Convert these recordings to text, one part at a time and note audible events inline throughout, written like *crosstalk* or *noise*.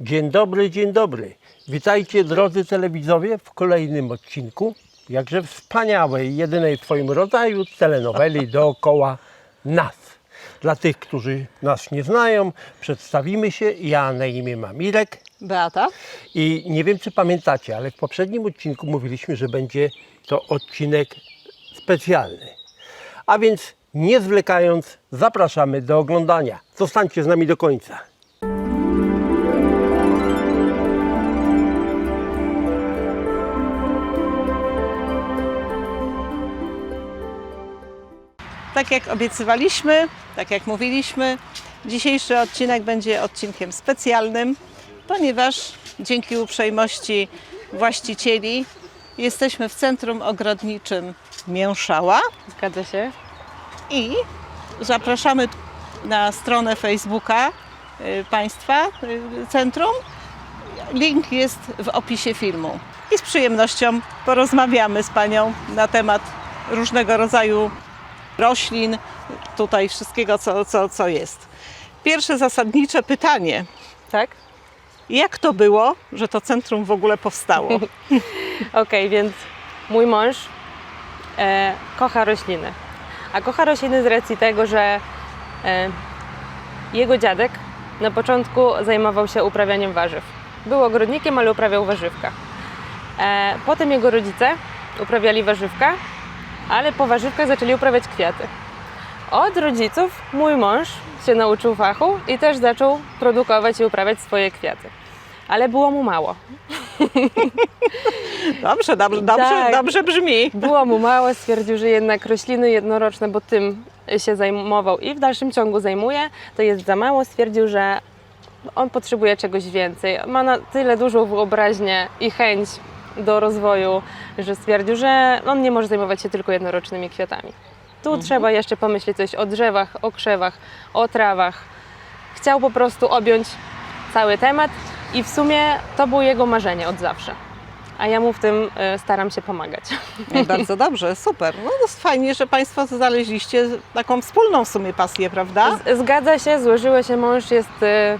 Dzień dobry, dzień dobry. Witajcie drodzy telewidzowie w kolejnym odcinku jakże wspaniałej, jedynej w swoim rodzaju telenoweli *laughs* dookoła nas. Dla tych, którzy nas nie znają, przedstawimy się. Ja na imię mam Mirek Beata? i nie wiem, czy pamiętacie, ale w poprzednim odcinku mówiliśmy, że będzie to odcinek specjalny. A więc nie zwlekając, zapraszamy do oglądania. Zostańcie z nami do końca. Tak jak obiecywaliśmy, tak jak mówiliśmy, dzisiejszy odcinek będzie odcinkiem specjalnym, ponieważ dzięki uprzejmości właścicieli jesteśmy w centrum ogrodniczym Mięszała Zgadza się. i zapraszamy na stronę Facebooka y, Państwa y, Centrum. Link jest w opisie filmu. I z przyjemnością porozmawiamy z Panią na temat różnego rodzaju roślin, tutaj wszystkiego, co, co, co jest. Pierwsze zasadnicze pytanie. Tak? Jak to było, że to centrum w ogóle powstało? *laughs* Okej, więc mój mąż e, kocha rośliny. A kocha rośliny z racji tego, że e, jego dziadek na początku zajmował się uprawianiem warzyw. Był ogrodnikiem, ale uprawiał warzywka. E, potem jego rodzice uprawiali warzywka, ale po warzywkach zaczęli uprawiać kwiaty. Od rodziców mój mąż się nauczył fachu i też zaczął produkować i uprawiać swoje kwiaty. Ale było mu mało. *laughs* Dobrze, dobrze, dobrze, Tak. dobrze brzmi. Było mu mało, stwierdził, że jednak rośliny jednoroczne, bo tym się zajmował i w dalszym ciągu zajmuje, to jest za mało. Stwierdził, że on potrzebuje czegoś więcej. Ma na tyle dużą wyobraźnię i chęć do rozwoju, że stwierdził, że on nie może zajmować się tylko jednorocznymi kwiatami. Tu trzeba jeszcze pomyśleć coś o drzewach, o krzewach, o trawach. Chciał po prostu objąć cały temat i w sumie to było jego marzenie od zawsze. A ja mu w tym e, staram się pomagać. No, Bardzo *laughs* dobrze, super. No to fajnie, że Państwo znaleźliście taką wspólną w sumie pasję, prawda? Z- Zgadza się, złożyło się. Mąż jest e,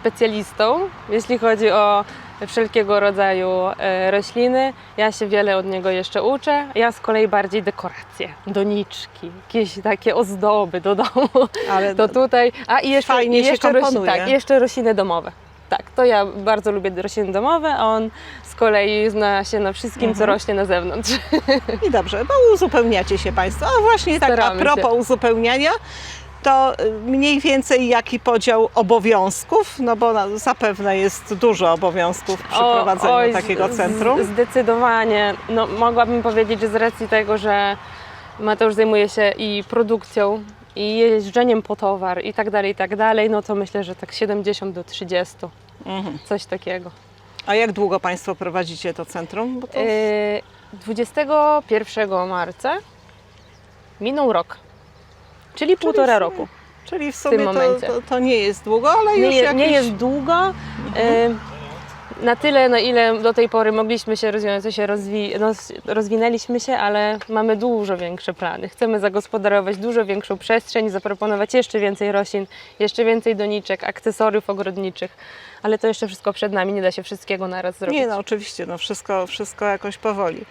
specjalistą, jeśli chodzi o wszelkiego rodzaju e, rośliny. Ja się wiele od niego jeszcze uczę. Ja z kolei bardziej dekoracje, doniczki, jakieś takie ozdoby do domu. Ale To tutaj. A i jeszcze, Fajnie i się jeszcze, rośli- komponuje. tak, jeszcze rośliny domowe. Tak, to ja bardzo lubię rośliny domowe, a on z kolei zna się na wszystkim, Mhm. co rośnie na zewnątrz. I dobrze, bo uzupełniacie się Państwo. A właśnie tak a Staramy propos się. uzupełniania, to y, mniej więcej jaki podział obowiązków, no bo zapewne jest dużo obowiązków przy O, prowadzeniu oj, takiego centrum. Zdecydowanie. No, mogłabym powiedzieć, że z racji tego, że Mateusz zajmuje się i produkcją, i jeżdżeniem po towar i tak dalej, i tak dalej, no to myślę, że tak 70 do 30, Mhm. coś takiego. A jak długo Państwo prowadzicie to centrum? Bo to... Yy, 21 marca minął rok, czyli półtora w sumie roku. Czyli w sumie to, momencie. to, to nie jest długo, ale Nie, już je, jakieś... nie jest długo. Yy, na tyle, na ile do tej pory mogliśmy się rozwiązać, się rozwi- roz, rozwinęliśmy się, ale mamy dużo większe plany. Chcemy zagospodarować dużo większą przestrzeń, zaproponować jeszcze więcej roślin, jeszcze więcej doniczek, akcesoriów ogrodniczych, ale to jeszcze wszystko przed nami, nie da się wszystkiego naraz zrobić. Nie, no oczywiście, no wszystko, wszystko jakoś powoli.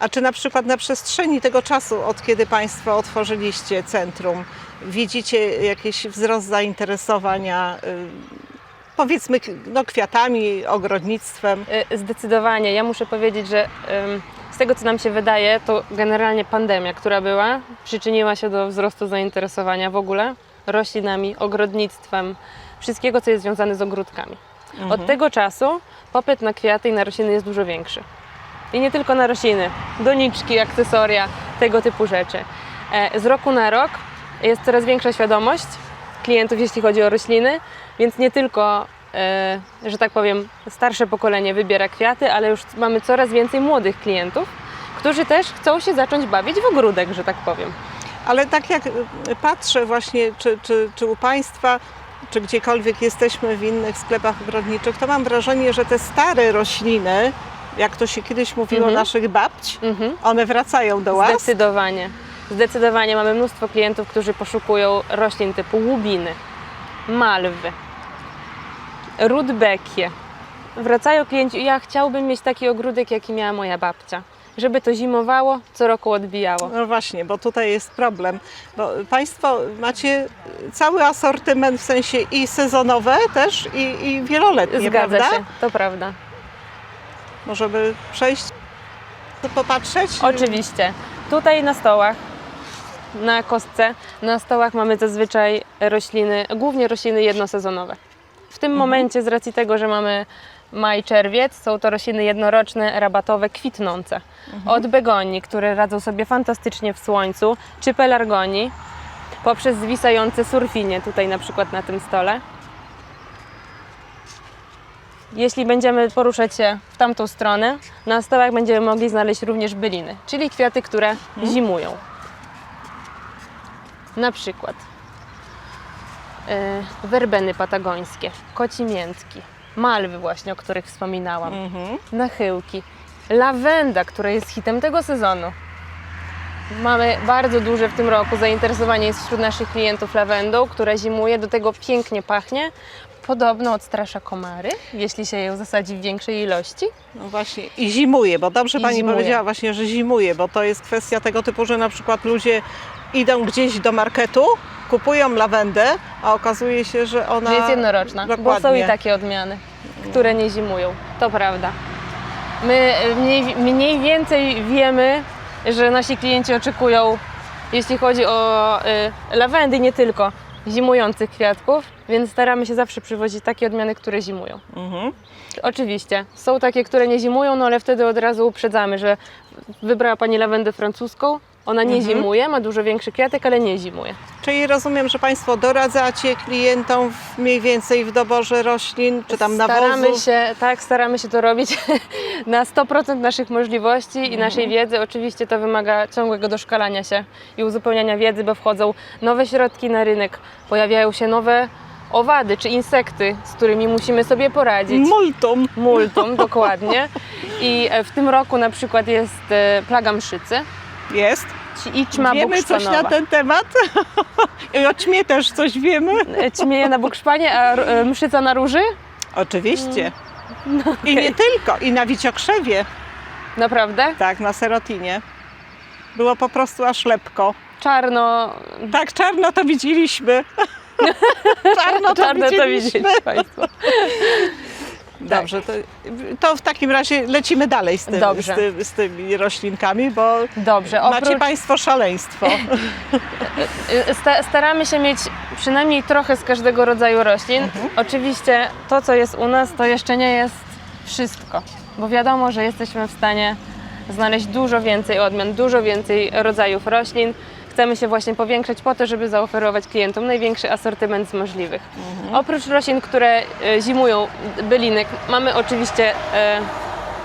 A czy na przykład na przestrzeni tego czasu, od kiedy Państwo otworzyliście centrum, widzicie jakiś wzrost zainteresowania, y, powiedzmy, no, kwiatami, ogrodnictwem? Y, Zdecydowanie. Ja muszę powiedzieć, że z tego co nam się wydaje, to generalnie pandemia, która była, przyczyniła się do wzrostu zainteresowania w ogóle roślinami, ogrodnictwem, wszystkiego co jest związane z ogródkami. Od tego czasu popyt na kwiaty i na rośliny jest dużo większy. I nie tylko na rośliny, doniczki, akcesoria, tego typu rzeczy. E, Z roku na rok jest coraz większa świadomość klientów, jeśli chodzi o rośliny, więc nie tylko, e, że tak powiem, starsze pokolenie wybiera kwiaty, ale już mamy coraz więcej młodych klientów, którzy też chcą się zacząć bawić w ogródek, że tak powiem. Ale tak jak y, patrzę właśnie, czy, czy, czy u Państwa, czy gdziekolwiek jesteśmy w innych sklepach ogrodniczych, to mam wrażenie, że te stare rośliny, jak to się kiedyś mówiło, Mhm. naszych babć, Mhm. one wracają do łask. Zdecydowanie. Zdecydowanie mamy mnóstwo klientów, którzy poszukują roślin typu łubiny, malwy, Rudbekie. Wracają klienci, ja chciałbym mieć taki ogródek, jaki miała moja babcia. Żeby to zimowało, co roku odbijało. No właśnie, bo tutaj jest problem. Bo Państwo macie cały asortyment w sensie i sezonowe też, i, i wieloletnie, Zgadza prawda? się, to prawda. Możemy przejść, popatrzeć? Oczywiście. Tutaj na stołach, na kostce, na stołach mamy zazwyczaj rośliny, głównie rośliny jednosezonowe. W tym momencie, z racji tego, że mamy maj, czerwiec, są to rośliny jednoroczne, rabatowe, kwitnące. Od begonii, które radzą sobie fantastycznie w słońcu, czy pelargonii, poprzez zwisające surfinie, tutaj na przykład na tym stole. Jeśli będziemy poruszać się w tamtą stronę, na stołach będziemy mogli znaleźć również byliny, czyli kwiaty, które zimują. Na przykład werbeny patagońskie, kocimiętki, malwy właśnie, o których wspominałam, Mhm. nachyłki, lawenda, która jest hitem tego sezonu. Mamy bardzo duże w tym roku zainteresowanie jest wśród naszych klientów lawendą, która zimuje, do tego pięknie pachnie. Podobno odstrasza komary, jeśli się ją zasadzi w większej ilości. No właśnie, i zimuje, bo dobrze I Pani zimuje. powiedziała właśnie, że zimuje, bo to jest kwestia tego typu, że na przykład ludzie idą gdzieś do marketu, kupują lawendę, a okazuje się, że ona... Że jest jednoroczna, bo są Dokładnie. i takie odmiany, które nie zimują. To prawda. My e, mniej, mniej więcej wiemy, że nasi klienci oczekują, jeśli chodzi o y, lawendy, nie tylko zimujących kwiatków, więc staramy się zawsze przywozić takie odmiany, które zimują. Mhm. Oczywiście, są takie, które nie zimują, no ale wtedy od razu uprzedzamy, że wybrała Pani lawendę francuską, ona nie Mhm. zimuje, ma dużo większy kwiatek, ale nie zimuje. Czyli rozumiem, że Państwo doradzacie klientom w, mniej więcej w doborze roślin, czy tam staramy nawozów? się, tak, staramy się to robić *laughs* na 100% naszych możliwości Mhm. i naszej wiedzy. Oczywiście to wymaga ciągłego doszkalania się i uzupełniania wiedzy, bo wchodzą nowe środki na rynek, pojawiają się nowe owady czy insekty, z którymi musimy sobie poradzić. Multum. Multum, *laughs* dokładnie. I e, w tym roku na przykład jest e, plaga mszycy Jest. I ćma wiemy coś na ten temat. *laughs* I o ćmie też coś wiemy. E, Ćmieje na bukszpanie, a e, mszyca na róży? Oczywiście. Mm. No, I nie tylko, i na wiciokrzewie, Naprawdę? tak, na serotinie. Było po prostu aż lepko. Czarno, Tak, czarno to widzieliśmy. *laughs* czarno to czarne to widzieliśmy. Państwo. Dobrze, to, to w takim razie lecimy dalej z, tym, z, z tymi roślinkami, bo Dobrze, macie oprócz, Państwo szaleństwo. *laughs* sta, staramy się mieć przynajmniej trochę z każdego rodzaju roślin. Mhm. Oczywiście to, co jest u nas, to jeszcze nie jest wszystko, bo wiadomo, że jesteśmy w stanie znaleźć dużo więcej odmian, dużo więcej rodzajów roślin. Chcemy się właśnie powiększać po to, żeby zaoferować klientom największy asortyment z możliwych. Mhm. Oprócz roślin, które e, zimują, bylinek, mamy oczywiście e,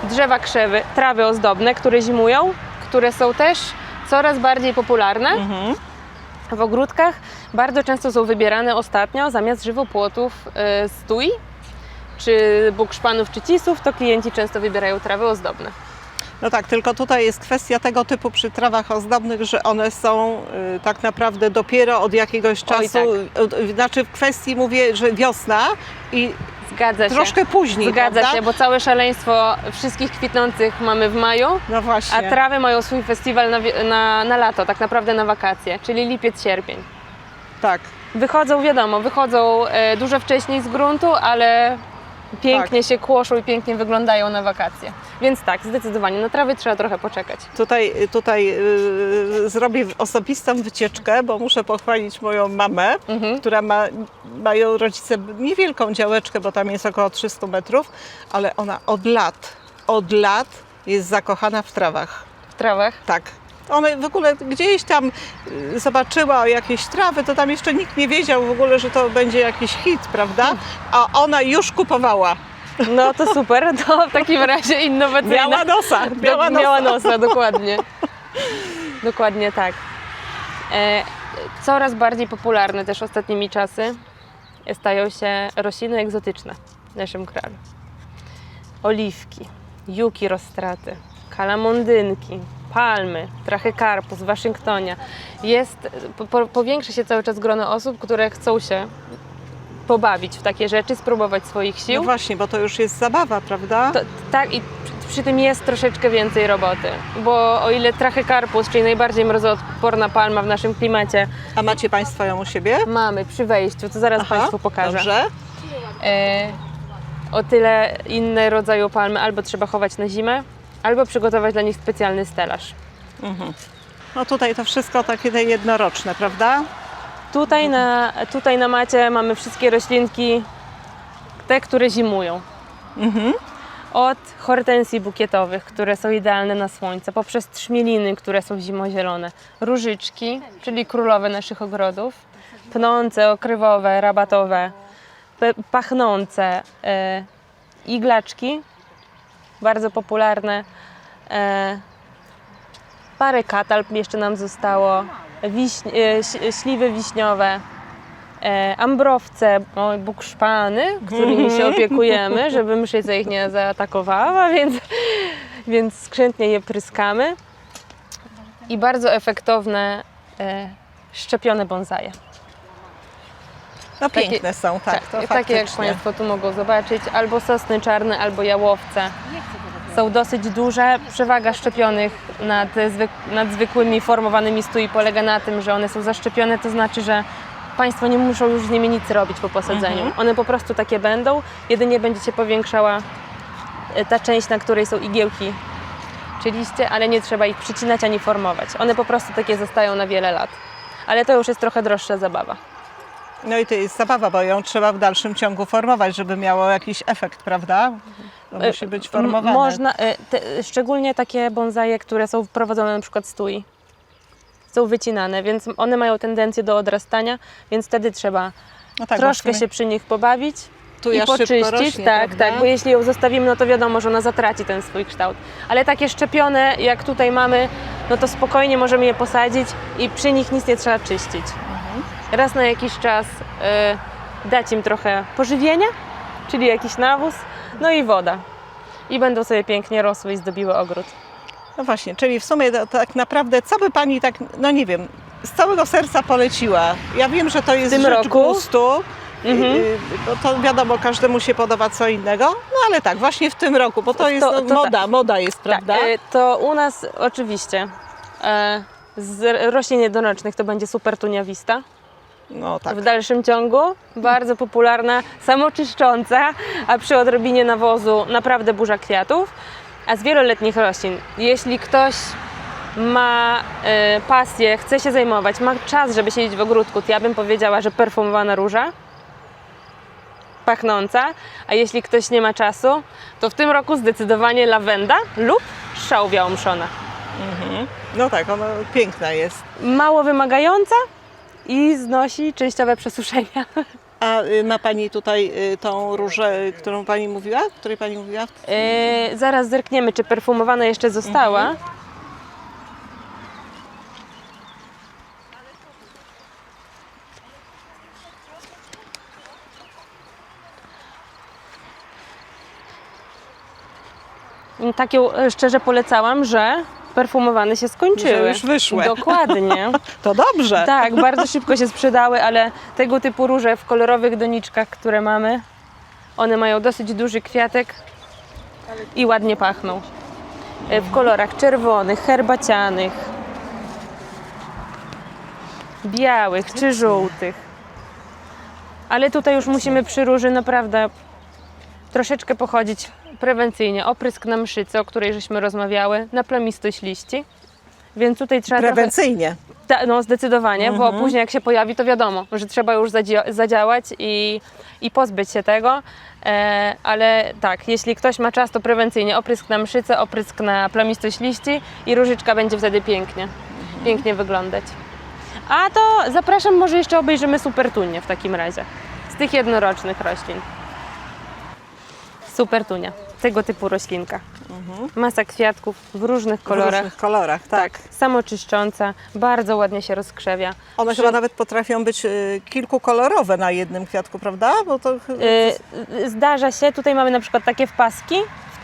drzewa krzewy, trawy ozdobne, które zimują, które są też coraz bardziej popularne Mhm. w ogródkach. Bardzo często są wybierane ostatnio zamiast żywopłotów e, stój, czy bukszpanów, czy cisów, to klienci często wybierają trawy ozdobne. No tak, tylko tutaj jest kwestia tego typu przy trawach ozdobnych, że one są y, tak naprawdę dopiero od jakiegoś czasu, tak. od- znaczy w kwestii mówię, że wiosna i Zgadza się. troszkę później, Zgadza prawda? się, bo całe szaleństwo wszystkich kwitnących mamy w maju, No właśnie. a trawy mają swój festiwal na, na, na lato, tak naprawdę na wakacje, czyli lipiec, sierpień. Tak. Wychodzą, wiadomo, wychodzą e, dużo wcześniej z gruntu, ale pięknie Tak. się kłoszą i pięknie wyglądają na wakacje. Więc tak, zdecydowanie, na trawy trzeba trochę poczekać. Tutaj, tutaj yy, zrobię osobistą wycieczkę, bo muszę pochwalić moją mamę, Mhm. która ma, mają rodzice niewielką działeczkę, bo tam jest około 300 metrów, ale ona od lat, od lat jest zakochana w trawach. W trawach. Tak. Ona w ogóle gdzieś tam y, zobaczyła jakieś trawy, to tam jeszcze nikt nie wiedział w ogóle, że to będzie jakiś hit, prawda? A ona już kupowała. No to super, to w takim razie innowacyjne. Miała nosa, miała nosa. Miała nosa, dokładnie. dokładnie tak. E, coraz bardziej popularne też ostatnimi czasy stają się rośliny egzotyczne w naszym kraju. Oliwki, juki rozstraty, kalamondynki, palmy, trachykarpus, Waszyngtonia. Jest, po, po, powiększa się cały czas grono osób, które chcą się pobawić w takie rzeczy, spróbować swoich No sił. właśnie, bo to już jest zabawa, prawda? To, tak, i przy, przy tym jest troszeczkę więcej roboty, bo o ile trachycarpus, czyli najbardziej mrozoodporna palma w naszym klimacie, A macie Państwo ją u siebie? mamy przy wejściu, to zaraz Aha, Państwu pokażę. Dobrze. E, o tyle inne rodzaje palmy albo trzeba chować na zimę, albo przygotować dla nich specjalny stelaż. No tutaj to wszystko takie jednoroczne, prawda? Tutaj na, tutaj na macie mamy wszystkie roślinki, te, które zimują. Od hortensji bukietowych, które są idealne na słońce, poprzez trzmieliny, które są zimozielone, różyczki, czyli królowe naszych ogrodów, pnące, okrywowe, rabatowe, pachnące, e, iglaczki, bardzo popularne, e, parę katalp jeszcze nam zostało, wiśń, e, śliwy wiśniowe, e, ambrowce, bukszpany, którymi się *laughs* opiekujemy, żeby myszyca ich nie zaatakowała, *laughs* więc, więc skrzętnie je pryskamy. I bardzo efektowne szczepione bonsaje. No Takie- piękne są, tak. to takie jak faktycznie. Państwo tu mogą zobaczyć, albo sosny czarne, albo jałowce. Są dosyć duże. Przewaga szczepionych nad, zwyk, nad zwykłymi formowanymi stój polega na tym, że one są zaszczepione, to znaczy, że Państwo nie muszą już z nimi nic robić po posadzeniu. Mhm. One po prostu takie będą, jedynie będzie się powiększała e, ta część, na której są igiełki czy liście, ale nie trzeba ich przycinać ani formować. One po prostu takie zostają na wiele lat. Ale to już jest trochę droższa zabawa. No i to jest zabawa, bo ją trzeba w dalszym ciągu formować, żeby miało jakiś efekt, prawda? To E, musi być formowane. Można, e, te, szczególnie takie bonsaje, które są wprowadzone na przykład z tui. Są wycinane, więc one mają tendencję do odrastania, więc wtedy trzeba no tak, troszkę się przy nich pobawić tu i poczyścić. rośnie, tak, prawda? tak, bo jeśli ją zostawimy, no to wiadomo, że ona zatraci ten swój kształt. Ale takie szczepione, jak tutaj mamy, no to spokojnie możemy je posadzić i przy nich nic nie trzeba czyścić. Raz na jakiś czas e, dać im trochę pożywienia, czyli jakiś nawóz, no i woda. I będą sobie pięknie rosły i zdobiły ogród. No właśnie, czyli w sumie to, tak naprawdę, co by Pani tak, no nie wiem, z całego serca poleciła? Ja wiem, że to jest tym rzecz roku? gustu, Mhm. bo to wiadomo, każdemu się podoba co innego, no ale tak, właśnie w tym roku, bo to jest To- no, to moda, moda jest, prawda? Tak, to u nas oczywiście z roślin jednorocznych to będzie super tuniawista. No tak. W dalszym ciągu bardzo popularna, samoczyszcząca, a przy odrobinie nawozu naprawdę burza kwiatów. A z wieloletnich roślin, jeśli ktoś ma e, pasję, chce się zajmować, ma czas, żeby siedzieć w ogródku, to ja bym powiedziała, że perfumowana róża, pachnąca, a jeśli ktoś nie ma czasu, to w tym roku zdecydowanie lawenda lub szał białomszona. No tak, ona piękna jest. Mało wymagająca i znosi częściowe przesuszenia. A y, ma Pani tutaj y, tą różę, którą Pani mówiła? Której Pani mówiła? Yy, zaraz zerkniemy, czy perfumowana jeszcze została. I Tak ją e, szczerze polecałam, że perfumowane się skończyły. Że już wyszły. Dokładnie. *laughs* To dobrze. Tak, bardzo szybko się sprzedały, ale tego typu róże w kolorowych doniczkach, które mamy, one mają dosyć duży kwiatek i ładnie pachną. E, W kolorach czerwonych, herbacianych, białych czy żółtych. Ale tutaj już musimy przy róży naprawdę troszeczkę pochodzić prewencyjnie. Oprysk na mszycy, o której żeśmy rozmawiały, na plamistość liści. Więc tutaj trzeba trochę... Prewencyjnie. Ta, no zdecydowanie, bo później jak się pojawi, to wiadomo, że trzeba już zadzia- zadziałać i, i pozbyć się tego. E, ale tak, jeśli ktoś ma czas, to prewencyjnie oprysk na mszycę, oprysk na plamistość liści i różyczka będzie wtedy pięknie, pięknie wyglądać. A to zapraszam, może jeszcze obejrzymy supertunię w takim razie, z tych jednorocznych roślin. Supertunia, tego typu roślinka. Masa kwiatków w różnych kolorach. W różnych kolorach, tak. Samoczyszcząca, bardzo ładnie się rozkrzewia. One Przy- chyba nawet potrafią być y, kilkukolorowe na jednym kwiatku, prawda? Bo to Y, Zdarza się, tutaj mamy na przykład takie wpaski,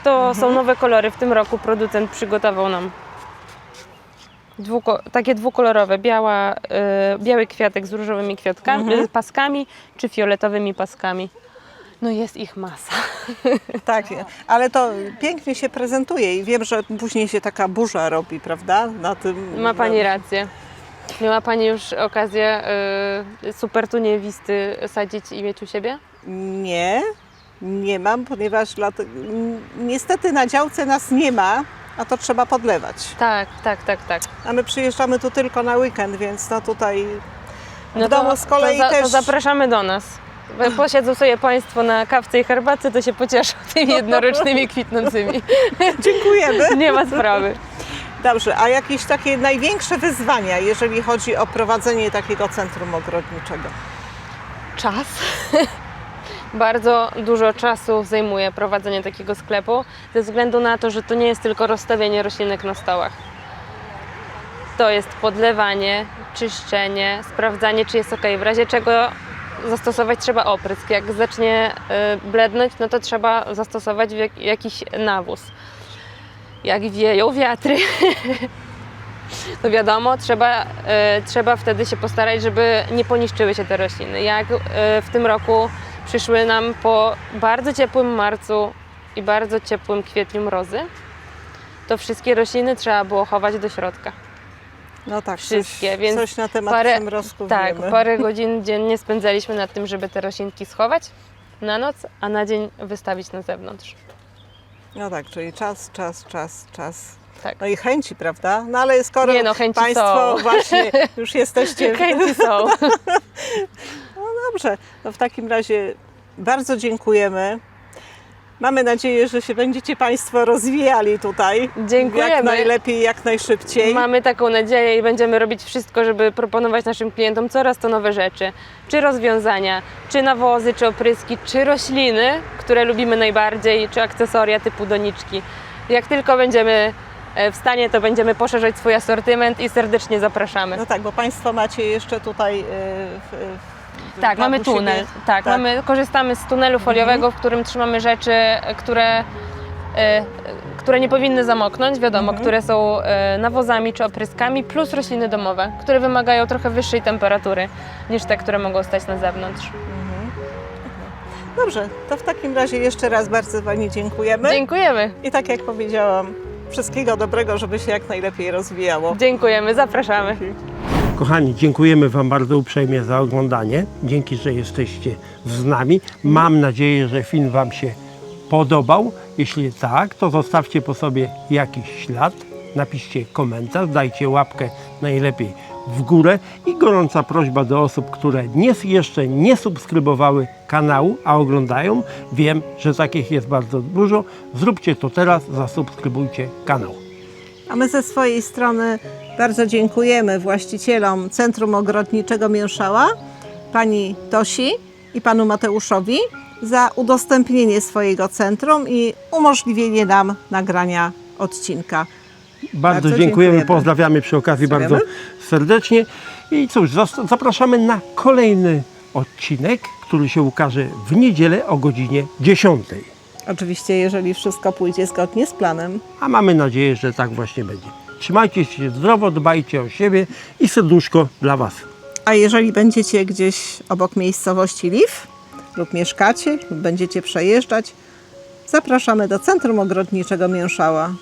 to są nowe kolory. W tym roku producent przygotował nam Dwuko, takie dwukolorowe, biała, y, biały kwiatek z różowymi kwiatkami, Mhm. paskami czy fioletowymi paskami. No jest ich masa. *laughs* Tak, ale to pięknie się prezentuje i wiem, że później się taka burza robi, prawda? Na tym. Ma Pani rację. Miała Pani już okazję y, super tuniewisty sadzić i mieć u siebie? Nie, nie mam, ponieważ late... niestety na działce nas nie ma, a to trzeba podlewać. Tak, tak, tak, tak. A my przyjeżdżamy tu tylko na weekend, więc no tutaj w No domu z kolei to, za, też. to zapraszamy do nas. Posiedzą sobie Państwo na kawce i herbacie, to się pocieszą *laughs* tymi jednorocznymi kwitnącymi. *laughs* Dziękujemy. *laughs* Nie ma sprawy. Dobrze, a jakieś takie największe wyzwania, jeżeli chodzi o prowadzenie takiego centrum ogrodniczego? Czas. Bardzo dużo czasu zajmuje prowadzenie takiego sklepu, ze względu na to, że to nie jest tylko rozstawienie roślinek na stołach. To jest podlewanie, czyszczenie, sprawdzanie, czy jest ok. W razie czego zastosować trzeba oprysk. Jak zacznie y, blednąć, no to trzeba zastosować jak, jakiś nawóz. Jak wieją wiatry, *laughs* to wiadomo, trzeba, e, trzeba wtedy się postarać, żeby nie poniszczyły się te rośliny. Jak e, w tym roku przyszły nam po bardzo ciepłym marcu i bardzo ciepłym kwietniu mrozy, to wszystkie rośliny trzeba było chować do środka. No tak, Wszystkie, coś, więc coś na temat parę- przymrozku Tak, wiemy. parę godzin dziennie spędzaliśmy nad tym, żeby te roślinki schować na noc, a na dzień wystawić na zewnątrz. No tak, czyli czas, czas, czas, czas. Tak. No i chęci, prawda? No ale skoro Nie no, chęci Państwo są. *laughs* właśnie już jesteście... Chęci są. *laughs* Dobrze, no w takim razie bardzo dziękujemy. Mamy nadzieję, że się będziecie Państwo rozwijali tutaj. Jak Dziękujemy. najlepiej, jak najszybciej. Mamy taką nadzieję i będziemy robić wszystko, żeby proponować naszym klientom coraz to nowe rzeczy. Czy rozwiązania, czy nawozy, czy opryski, czy rośliny, które lubimy najbardziej, czy akcesoria typu doniczki. Jak tylko będziemy e, w stanie, to będziemy poszerzać swój asortyment i serdecznie zapraszamy. No tak, bo Państwo macie jeszcze tutaj... w- w- Tak, mamy siebie- tunel. Tak, Mamy, korzystamy z tunelu foliowego, w którym trzymamy rzeczy, e, które, e, które nie powinny zamoknąć, wiadomo, które są e, nawozami czy opryskami, plus rośliny domowe, które wymagają trochę wyższej temperatury niż te, które mogą stać na zewnątrz. Dobrze, to w takim razie jeszcze raz bardzo Pani dziękujemy. Dziękujemy. I tak jak powiedziałam, wszystkiego dobrego, żeby się jak najlepiej rozwijało. Dziękujemy, zapraszamy. Kochani, dziękujemy Wam bardzo uprzejmie za oglądanie. Dzięki, że jesteście z nami. Mam nadzieję, że film Wam się podobał. Jeśli tak, to zostawcie po sobie jakiś ślad, napiszcie komentarz, dajcie łapkę najlepiej w górę i gorąca prośba do osób, które nie, jeszcze nie subskrybowały kanału, a oglądają. Wiem, że takich jest bardzo dużo. Zróbcie to teraz, zasubskrybujcie kanał. A my ze swojej strony bardzo dziękujemy właścicielom Centrum Ogrodniczego Mięszała, pani Tosi i panu Mateuszowi za udostępnienie swojego centrum i umożliwienie nam nagrania odcinka. Bardzo, dziękujemy, dziękujemy. pozdrawiamy przy okazji bardzo serdecznie. I cóż, zas- zapraszamy na kolejny odcinek, który się ukaże w niedzielę o godzinie 10. Oczywiście, jeżeli wszystko pójdzie zgodnie z planem. A mamy nadzieję, że tak właśnie będzie. Trzymajcie się zdrowo, dbajcie o siebie i serduszko dla Was. A jeżeli będziecie gdzieś obok miejscowości Liw lub mieszkacie lub będziecie przejeżdżać, zapraszamy do Centrum Ogrodniczego Mięszała.